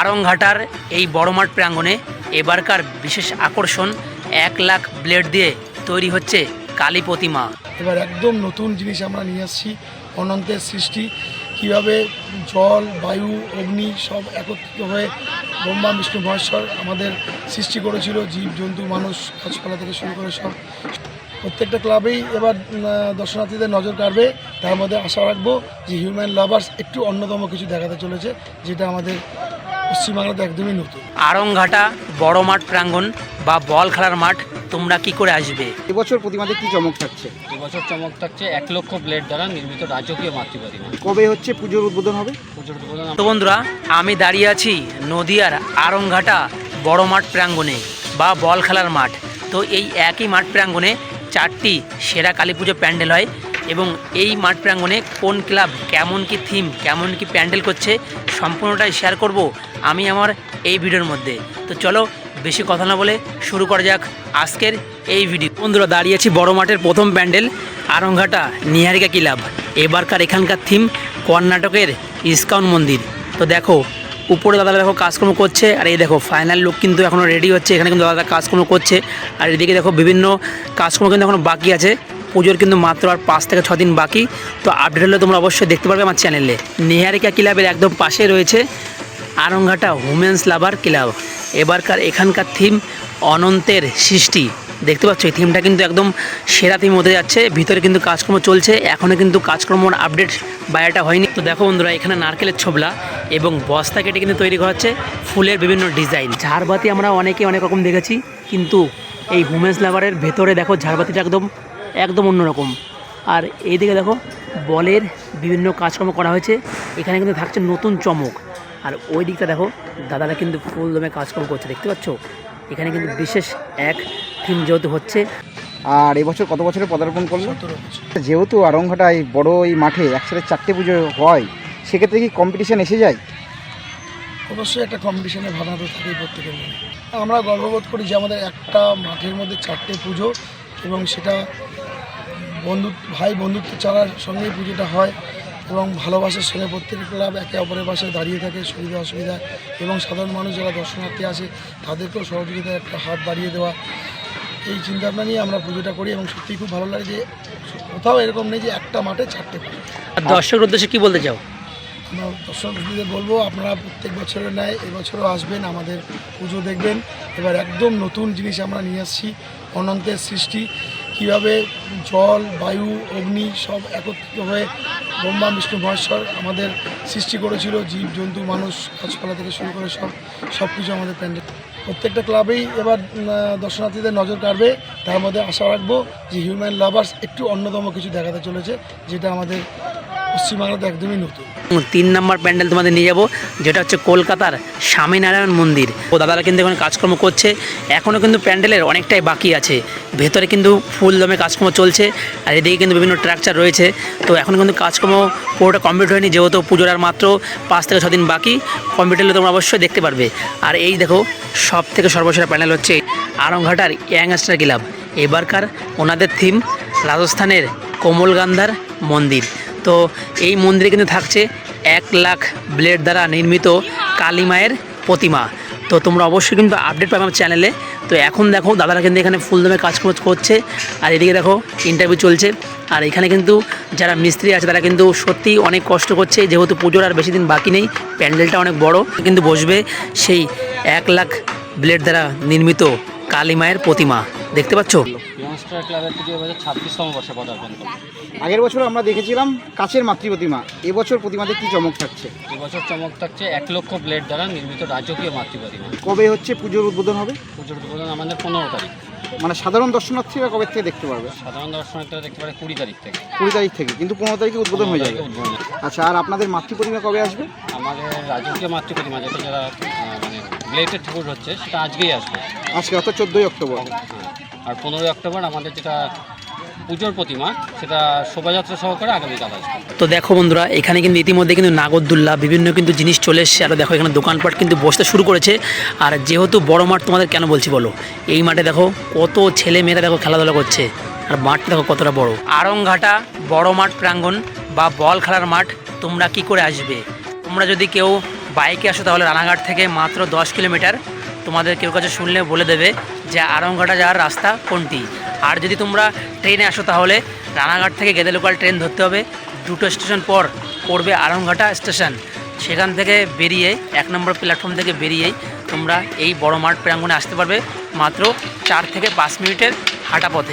আরংঘাটার এই বড় মাঠ প্রাঙ্গণে এবারকার বিশেষ আকর্ষণ এক লাখ ব্লেড দিয়ে তৈরি হচ্ছে কালী প্রতিমা। এবার একদম নতুন জিনিস আমরা নিয়ে আসছি, অনন্তের সৃষ্টি। কীভাবে জল, বায়ু, অগ্নি সব একত্রিত হয়ে ব্রহ্মা, বিষ্ণু, মহেশ্বর আমাদের সৃষ্টি করেছিল, জীব, জন্তু, মানুষ, গাছপালা থেকে শুরু করে সব। প্রত্যেকটা ক্লাবেই এবার দর্শনার্থীদের নজর কাড়বে। তার মধ্যে আশা রাখব যে হিউম্যান লাভার্স একটু অন্যতম কিছু দেখাতে চলেছে, যেটা আমাদের পশ্চিমবাংলাতে একদমই নতুন। আরংঘাটা বড় মাঠ প্রাঙ্গণ বা বল খেলার মাঠ তোমরা কি করে আসবে? এবছর প্রতিমাতে কি চমক থাকছে? এবছর চমক থাকছে এক লক্ষ ব্লেড দ্বারা নির্মিত রাজকীয় মাতৃ প্রতিমা কবে হচ্ছে পুজোর উদ্বোধন হবে? পুজোর উদ্বোধন তো বন্ধুরা আমি দাঁড়িয়ে আছি নদিয়ার আরংঘাটা বড় মাঠ প্রাঙ্গণে বা বল খেলার মাঠ। তো এই একই মাঠ প্রাঙ্গণে চারটি সেরা কালী পুজো প্যান্ডেল হয় এবং এই মাঠ প্রাঙ্গণে কোন ক্লাব কেমন কি থিম কেমন কি প্যান্ডেল করছে সম্পূর্ণটাই শেয়ার করব। আমি আমার এই ভিডিওর মধ্যে। তো চলো বেশি কথা না বলে শুরু করা যাক আজকের এই ভিডিও। বন্ধুরা দাঁড়িয়ে আছি বড় মাঠের প্রথম প্যান্ডেল, আরংঘাটা নিহারিকা ক্লাব। এবারকার এখানকার থিম কর্ণাটকের ইস্কাউন মন্দির। তো দেখো, উপরে দাদা দেখো কাজকর্ম করছে, আর এই দেখো ফাইনাল লুক কিন্তু এখনও রেডি হচ্ছে, এখানে কিন্তু দাদা কাজকর্ম করছে। আর এদিকে দেখো বিভিন্ন কাজকর্ম কিন্তু এখনও বাকি আছে। পুজোর কিন্তু মাত্র আর পাঁচ থেকে ছ দিন বাকি। তো আপডেট হলে তোমরা অবশ্যই দেখতে পারবে আমার চ্যানেলে নিহারিকা ক্লাবের একদম পাশে রয়েছে আরংঘাটা উমেন্স লাভার ক্লাব এবারকার এখানকার থিম অনন্তের সৃষ্টি। দেখতে পাচ্ছ, এই থিমটা কিন্তু একদম সেরা থিম হতে যাচ্ছে। ভিতরে কিন্তু কাজকর্ম চলছে। এখনও কিন্তু কাজকর্মর আপডেট বাইরেটা হয়নি। তো দেখো বন্ধুরা, এখানে নারকেলের ছোবলা এবং বস্তা কেটে কিন্তু তৈরি করা হচ্ছে ফুলের বিভিন্ন ডিজাইন। ঝাড়বাতি আমরা অনেকে অনেক রকম দেখেছি, কিন্তু এই উমেন্স লাভারের ভেতরে দেখো, ঝাড়বাতিটা একদম একদম অন্যরকম। আর এইদিকে দেখো, বলের বিভিন্ন কাজকর্ম করা হয়েছে। এখানে কিন্তু থাকছে নতুন চমক। আর ওই দিকটা দেখো দাদারা কিন্তু ফুল দমে কাজকর্ম করছে দেখতে পাচ্ছ? এখানে কিন্তু বিশেষ এক থিম যেহেতু হচ্ছে। আর এবছর কত বছরে পদার্পণ করল? যেহেতু আরংঘাটায় বড় এই মাঠে একসাথে চারটে পুজো হয় সেক্ষেত্রে কি কম্পিটিশান এসে যায়? অবশ্যই একটা কম্পিটিশনের ভাবনা তো থাকেই প্রত্যেকের মনে। আমরা গর্ববোধ করি যে আমাদের একটা মাঠের মধ্যে চারটে পুজো এবং সেটা বন্ধু ভাই বন্ধুত্ব চালার সঙ্গেই পুজোটা হয়। এবং ভালোবাসার সঙ্গে প্রত্যেক ক্লাব একে অপরের পাশে দাঁড়িয়ে থাকে সুবিধা অসুবিধা। এবং সাধারণ মানুষ যারা দর্শনার্থী আসে তাদেরকেও সহযোগিতার একটা হাত বাড়িয়ে দেওয়া। এই চিন্তাভাবনা নিয়ে আমরা পুজোটা করি এবং সত্যিই খুব ভালো লাগে যে কোথাও এরকম নেই যে একটা মাঠে চারটে আর দর্শকের উদ্দেশ্যে কী বলতে চাও? আমরা দর্শকদের বলব আপনারা প্রত্যেক বছরের ন্যায় এবছরও আসবেন আমাদের পুজো দেখবেন। এবার একদম নতুন জিনিস আমরা নিয়ে আসছি অনন্তের সৃষ্টি। কীভাবে জল, বায়ু, অগ্নি সব একত্রিত হয়ে ব্রহ্মা, বিষ্ণু, মহেশ্বর আমাদের সৃষ্টি করেছিল, জীব, জন্তু, মানুষ, গাছপালা থেকে শুরু করে সব সব কিছু আমাদের প্যান্ডেল প্রত্যেকটা ক্লাবেই এবার দর্শনার্থীদের নজর কাড়বে। তার মধ্যে আশা রাখব যে হিউম্যান লাভার্স একটু অন্যতম কিছু দেখাতে চলেছে, যেটা আমাদের পশ্চিমবাংলাতে একদমই নতুন। তিন নম্বর প্যান্ডেল তোমাদের নিয়ে যাব, যেটা হচ্ছে কলকাতার স্বামীনারায়ণ মন্দির। ও দাদারা কিন্তু এখানে কাজকর্ম করছে এখনও কিন্তু প্যান্ডেলের অনেকটাই বাকি আছে। ভেতরে কিন্তু ফুল দমে কাজকর্ম চলছে, আর এদিকে কিন্তু বিভিন্ন স্ট্রাকচার রয়েছে। তো এখন কিন্তু কাজকর্ম পুরোটা কমপ্লিট হয়নি, যেহেতু পুজোর আর মাত্র পাঁচ থেকে ছ দিন বাকি কম্পিউটারে তোমরা অবশ্যই দেখতে পারবে। আর এই দেখো সব থেকে সর্বসেরা প্যান্ডেল হচ্ছে আরংঘাটার ইয়াংস্টার ক্লাব। এবারকার ওনাদের থিম রাজস্থানের কোমল গান্ধার মন্দির। তো এই মন্দিরে কিন্তু থাকছে এক লাখ ব্লেড দ্বারা নির্মিত কালী মায়ের প্রতিমা। তো তোমরা অবশ্যই কিন্তু আপডেট পাবে আমার চ্যানেলে তো এখন দেখো দাদারা কিন্তু এখানে ফুলদমে কাজ কর- করছে। আর এদিকে দেখো ইন্টারভিউ চলছে। আর এখানে কিন্তু যারা মিস্ত্রি আছে তারা কিন্তু সত্যিই অনেক কষ্ট করছে। যেহেতু পুজোর আর বেশি দিন বাকি নেই, প্যান্ডেলটা অনেক বড়। কিন্তু বসবে সেই এক লাখ ব্লেড দ্বারা নির্মিত কালী মায়ের প্রতিমা। দেখতে পাচ্ছ? ইয়ংস্টার ক্লাবের এবছর ছাব্বিশতম বর্ষে পদার্পণ করল আগের বছর আমরা দেখেছিলাম কাছের মাতৃ প্রতিমা এবছর প্রতিমাতে কি চমক থাকছে? এবছর চমক থাকছে এক লক্ষ ব্লেড দ্বারা নির্মিত রাজকীয় মাতৃ প্রতিমা কবে হচ্ছে পুজোর উদ্বোধন হবে? পুজোর উদ্বোধন আমাদের পনেরো তারিখ। মানে সাধারণ দর্শনার্থীরা কবে থেকে দেখতে পারবে? সাধারণ দর্শনার্থীরা দেখতে পারে কুড়ি তারিখ থেকে। কুড়ি তারিখ থেকে। কিন্তু পনেরো তারিখে উদ্বোধন হয়ে যাবে। আচ্ছা আর আপনাদের মাতৃ প্রতিমা কবে আসবে? আমাদের রাজকীয় মাতৃ প্রতিমা যেটা যারা মানে ব্লেডের ঠাকুর হচ্ছে সেটা আজকেই আসবে। আজকে অর্থাৎ চোদ্দোই অক্টোবর। আর পনেরোই অক্টোবর আমাদের যেটা পুজোর প্রতিমা, সেটা শোভাযাত্রা সহকারে আগামীকাল আসবে। তো দেখো বন্ধুরা, এখানে কিন্তু ইতিমধ্যে কিন্তু নাগরদুল্লা বিভিন্ন কিন্তু জিনিস চলে এসছে। আর দেখো, এখানে দোকানপাট কিন্তু বসতে শুরু করেছে। আর যেহেতু বড় মাঠ, তোমাদের কেন বলছি বলো? এই মাঠে দেখো, কত ছেলে মেয়েরা দেখো খেলাধুলা করছে। আর মাঠটা দেখো কতটা বড়। আরংঘাটা বড় মাঠ প্রাঙ্গণ বা বল খেলার মাঠ, তোমরা কি করে আসবে? তোমরা যদি কেউ বাইকে আসো তাহলে রানাঘাট থেকে মাত্র দশ কিলোমিটার। তোমাদের কেউ কাছে শুনলে বলে দেবে যে আরংঘাটা যাওয়ার রাস্তা কোনটি? আর যদি তোমরা ট্রেনে আসো তাহলে রানাঘাট থেকে গেদে লোকাল ট্রেন ধরতে হবে। দুটো স্টেশন পর পড়বে আরংঘাটা স্টেশন। সেখান থেকে বেরিয়ে, এক নম্বর প্ল্যাটফর্ম থেকে বেরিয়েই তোমরা এই বড় মাঠ প্রাঙ্গণে আসতে পারবে। মাত্র চার থেকে পাঁচ মিনিটের হাঁটা পথে।